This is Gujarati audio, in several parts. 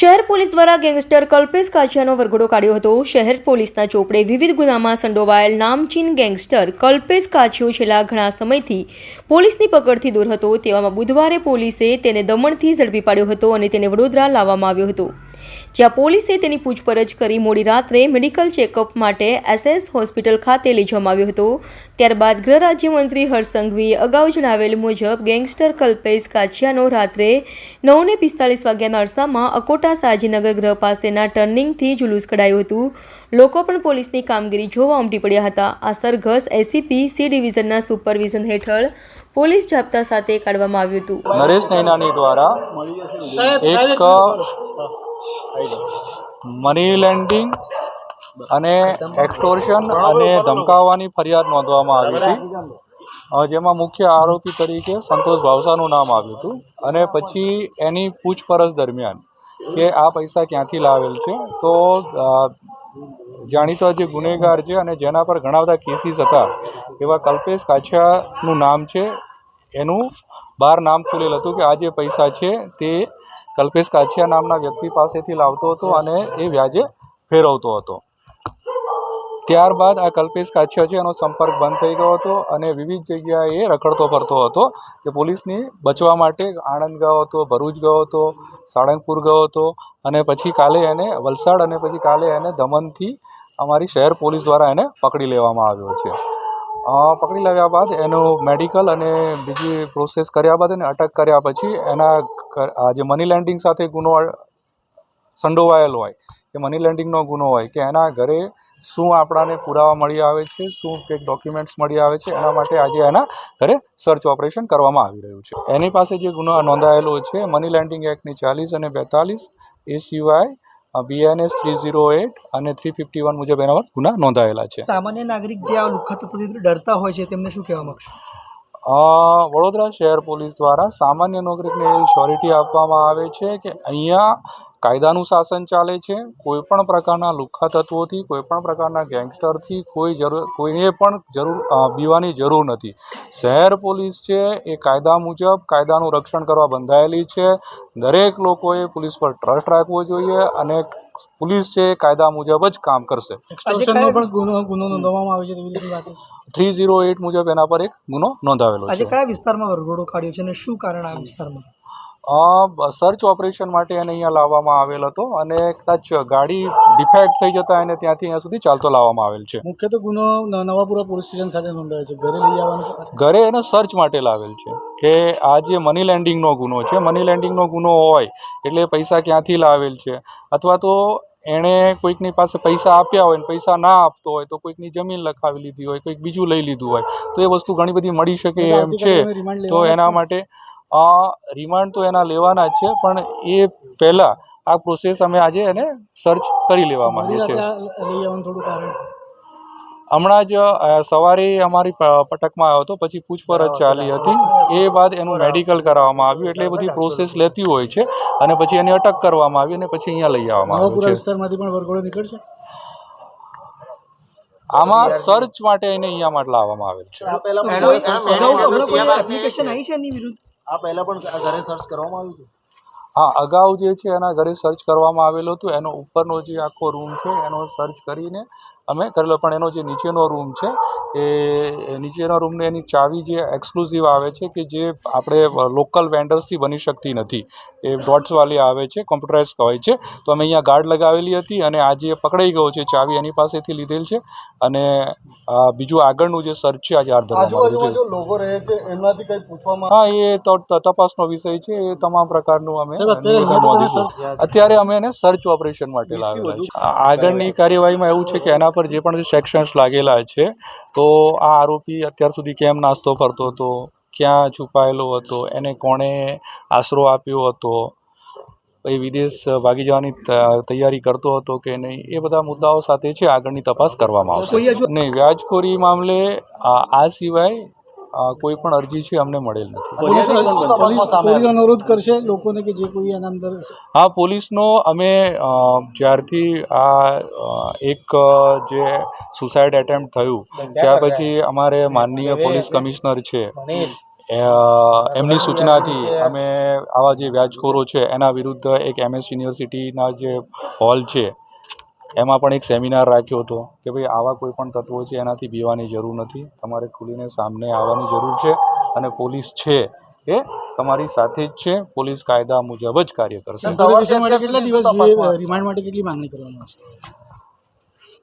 શહેર પોલીસ દ્વારા ગેંગસ્ટર કલ્પેશ કાછિયાનો વરઘોડો કાઢ્યો હતો. શહેર પોલીસના ચોપડે વિવિધ ગુનામાં સંડોવાયેલ નામચીન ગેંગસ્ટર કલ્પેશ કાછિયો છેલ્લા ઘણા સમયથી પોલીસની પકડથી દૂર હતો. તેવામાં બુધવારે પોલીસે તેને દમણથી ઝડપી પાડ્યો હતો અને તેને વડોદરા લાવવામાં આવ્યો હતો. જ્યાં પોલીસે તેની પૂછપરછ કરી મોડી રાત્રે મેડિકલ ચેકઅપ માટે એસએસ હોસ્પિટલ ખાતે લઈ જવામાં આવ્યો હતો. ત્યારબાદ ગૃહ રાજ્યમંત્રી હર્ષ સંઘવીએ અગાઉ જણાવેલ મુજબ ગેંગસ્ટર કલ્પેશ કાછિયાનો રાત્રે નવને પિસ્તાલીસ વાગ્યાના અરસામાં અકોટા સાજીનગર ગૃહ પાસેના ટર્નિંગથી જુલુસ કઢાયું હતું. લોકો પણ પોલીસની કામગીરી જોવા ઉમટી પડ્યા હતા. આ સરઘસ એસીપી સી ડિવિઝનના સુપરવિઝન હેઠળ પોલીસ જાપ્તા સાથે કાઢવામાં આવ્યું હતું. નરેશ નૈનાની દ્વારા એક મની લેન્ડિંગ અને એક્સટોર્શન અને ધમકાવવાની ફરિયાદ નોંધવામાં આવી હતી. જેમાં મુખ્ય આરોપી તરીકે સંતોષ ભાવસાનું નામ આવ્યું હતું અને પછી એની પૂછપરછ દરમિયાન કે આ પૈસા ક્યાંથી લાવેલ છે, તો જાણીતા જે ગુનેગાર છે અને જેના પર ઘણા બધા કેસીસ હતા, એવા કલ્પેશ કાછિયાનું નામ છે. એનું બહાર નામ ખુલેલ હતું કે આ જે પૈસા છે તે કલ્પેશ કાછિયા નામના વ્યક્તિ પાસેથી લાવતો હતો અને એ વ્યાજે ફેરવતો હતો. ત્યારબાદ આ કલ્પેશ કાછિયા છે, એનો સંપર્ક બંધ થઈ ગયો હતો અને વિવિધ જગ્યાએ રખડતો ફરતો હતો. કે પોલીસની બચવા માટે આણંદ ગયો હતો, ભરૂચ ગયો હતો, સાળંગપુર ગયો હતો અને પછી કાલે એને વલસાડ અને પછી કાલે એને દમણથી અમારી શહેર પોલીસ દ્વારા એને પકડી લેવામાં આવ્યો છે. પકડી લાવ્યા બાદ એનું મેડિકલ અને બીજી પ્રોસેસ કર્યા બાદ એને અટક કર્યા પછી એના આ જે મની લેન્ડિંગ સાથે ગુનો સંડોવાયેલો હોય કે મની લેન્ડિંગનો ગુનો હોય કે એના ઘરે શું આપણાને પુરાવા મળી આવે છે, શું કંઈક ડોક્યુમેન્ટ્સ મળી આવે છે, એના માટે આજે એના ઘરે સર્ચ ઓપરેશન કરવામાં આવી રહ્યું છે. એની પાસે જે ગુનો નોંધાયેલો છે મની લેન્ડિંગ એક્ટની ચાલીસ અને બેતાલીસ એ સિવાય બીએનએસ થ્રી ઝીરો એટ અને થ્રી ફિફ્ટી વન મુજબ એના પર ગુના નોંધાયેલા છે. સામાન્ય નાગરિક જે આ લુખ્ખા તત્વોથી ડરતા હોય છે તેમને શું કહેવા માંગશો? વડોદરા શહેર પોલીસ દ્વારા સામાન્ય નાગરિકને એવી શ્યોરિટી આપવામાં આવે છે કે અહીંયા કાયદાનું શાસન ચાલે છે. કોઈ પણ પ્રકારના લુખ્ખા તત્વોથી, કોઈ પણ પ્રકારના ગેંગસ્ટરથી કોઈ જરૂર, કોઈને પણ જરૂર બીવાની જરૂર નથી. શહેર પોલીસ છે એ કાયદા મુજબ કાયદાનું રક્ષણ કરવા બંધાયેલી છે. દરેક લોકોએ પોલીસ પર ટ્રસ્ટ રાખવો જોઈએ અને પોલીસ છે કાયદા મુજબ જ કામ કરશે. થ્રી ઝીરો એટ મુજબ એના પર એક ગુનો નોંધાવેલો આજે છે. કયા વિસ્તારમાં વરઘોડો કાઢ્યો છે અને શું કારણ આ વિસ્તારમાં? સર્ચ ઓપરેશન માટે એને અહીંયા લાવવામાં આવેલ હતો અને કદાચ ગાડી ડિફેક્ટ થઈ જતા એને ત્યાંથી અહીંયા સુધી ચાલતો લાવવામાં આવેલ છે. મુખ્યત્વે ગુનો ન- નવાપુરા પોલીસ સ્ટેશન ખાતે નોંધાયો છે. ઘરે લઈ આવવાનું ઘરે એને સર્ચ માટે લાવેલ છે કે આ જે મની લેન્ડિંગનો ગુનો છે મની લેન્ડિંગનો ગુનો હોય એટલે પૈસા ક્યાંથી લાવેલ છે? અથવા તો એણે કોઈકની પાસે પૈસા આપ્યા હોય ને પૈસા ના આપતો હોય તો કોઈકની જમીન લખાવી લીધી હોય કોઈક બીજું લઈ લીધું હોય તો એ વસ્તુ ઘણી બધી મળી શકે એમ છે. તો એના માટે અ રિમાન્ડ તો એના લેવાના જ છે પણ એ પહેલાં આ પ્રોસેસ અમે આજે એને સર્ચ કરી લેવા માંગીએ છીએ હમણાં જ સવારે અમારી પટકમાં આવ્યો હતો પછી પૂછપરછ ચાલી હતી. એ બાદ એનું મેડિકલ કરાવવામાં આવ્યું એટલે એ બધી પ્રોસેસ લેતી હોય છે અને પછી એની અટક કરવામાં આવી અને પછી અહીંયા લઈ આવવામાં આવ્યું છે. પણ આમાં સર્ચ માટે એને અહીંયા માટે લાવવામાં આવેલ છે. એપ્લિકેશન આવી છે એની વિરુદ્ધ? આ પહેલા પણ ઘરે સર્ચ કરવામાં આવ્યું હા, અગાઉ જે છે એના ઘરે સર્ચ કરવામાં આવેલું હતું. એનો ઉપરનો જે આખો રૂમ છે, એનો સર્ચ કરીને અમે કરેલો પણ એનો જે નીચેનો રૂમ છે એ નીચેના રૂમને એની ચાવી જે એક્સક્લુઝિવ આવે છે કે જે આપણે લોકલ વેન્ડર્સથી બની શકતી નથી. એ ડોટ્સવાળી આવે છે કોમ્પ્યુટરાઇઝ હોય છે. તો અમે અહીંયા ગાર્ડ લગાવેલી હતી અને આજે એ પકડાઈ ગયો છે ચાવી એની પાસેથી લીધેલ છે. અને બીજું આગળનું જે સર્ચ છે આજે હાથ હા એ તો તપાસનો વિષય છે એ તમામ પ્રકારનું અમે. અત્યારે અમે એને સર્ચ ઓપરેશન માટે લાવેલા છે. આગળની કાર્યવાહીમાં એવું છે કે એના પર જે પણ સેક્શન્સ લાગેલા છે તો આ આરોપી અત્યાર સુધી કેમ નાસ્તો કરતો હતો? ક્યાં છુપાયેલો હતો? એને કોણે આશરો આપ્યો હતો? એ વિદેશ ભાગી જવાની તૈયારી કરતો હતો કે નહીં? એ બધા મુદ્દાઓ સાથે છે આગળની તપાસ કરવામાં આવશે. નહીં વ્યાજખોરી મામલે આ સિવાય કોઈ પણ અરજી છે અમને મળેલ નથી. પોલીસ અનુરોધ કરશે લોકોને કે જે કોઈ એના અંદર હા પોલીસનો અમે જ્યારથી આ એક જે સુસાઇડ એટેમ્પ્ટ થયું ત્યાર પછી અમારે માનનીય પોલીસ કમિશનર છે. એમની સૂચનાથી અમે આવા જે વ્યાજખોરો છે એના વિરુદ્ધ એક એમએસ યુનિવર્સિટીના જે હોલ છે એમાં પણ એક સેમિનાર રાખ્યો હતો કે ભાઈ આવા કોઈ પણ તત્વો છે એનાથી બીવાની જરૂર નથી. તમારે ખુલીને સામને આવવાની જરૂર છે અને પોલીસ છે એ તમારી સાથે જ છે. પોલીસ કાયદા મુજબ જ કાર્ય કરશે. કેટલા દિવસ રિમાન્ડ માટે કેટલી માંગણી કરવાની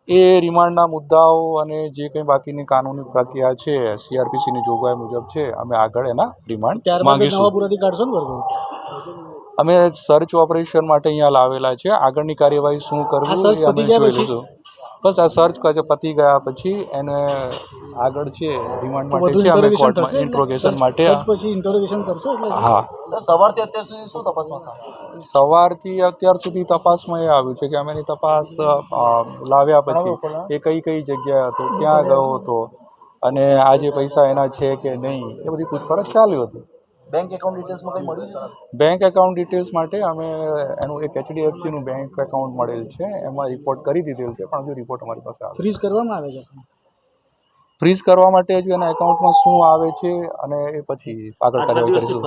એ રિમાન્ડના મુદ્દાઓ અને જે કંઈ બાકીની કાનૂની પ્રક્રિયા છે સીઆરપીસીની જોગવાઈ મુજબ છે અમે આગળ એના રિમાન્ડ માંગીશું. કાઢશો ને અમે સર્ચ ઓપરેશન માટે અહીંયા લાવેલા છે. આગળની કાર્યવાહી શું કરવું અમે જોઈ લઈશું બસ આ સર્ચ કરે પતી ગયા પછી એને આગળ છે રિમાન્ડ માટે છે અમે કોર્ટમાં ઇન્ટ્રોગેશન માટે. પછી ઇન્ટ્રોગેશન કરશો એટલે? હા. સવારથી અત્યાર સુધી શું તપાસમાં સામે સવારથી અત્યાર સુધી તપાસમાં એ આવ્યું છે કે અમે એની તપાસ લાવ્યા પછી એ કઈ કઈ જગ્યાએ હતો ક્યાં ગયો હતો અને આ જે પૈસા એના છે કે નહીં એ બધી પૂછપરછ ચાલ્યું હતું. બેંક એકાઉન્ટ ડિટેલ્સમાં કંઈ મળ્યું છે બેંક એકાઉન્ટ ડિટેલ્સ માટે અમે એનું એક એચડીએફસીનું બેંક એકાઉન્ટ મળેલ છે. એમાં રિપોર્ટ કરી દીધેલ છે પણ હજુ રિપોર્ટ અમારી પાસે આવે ફ્રીઝ કરવામાં આવે છે? ફ્રીઝ કરવા માટે હજુ એના એકાઉન્ટમાં શું આવે છે અને એ પછી આગળ કાર્યવાહી કરીશું.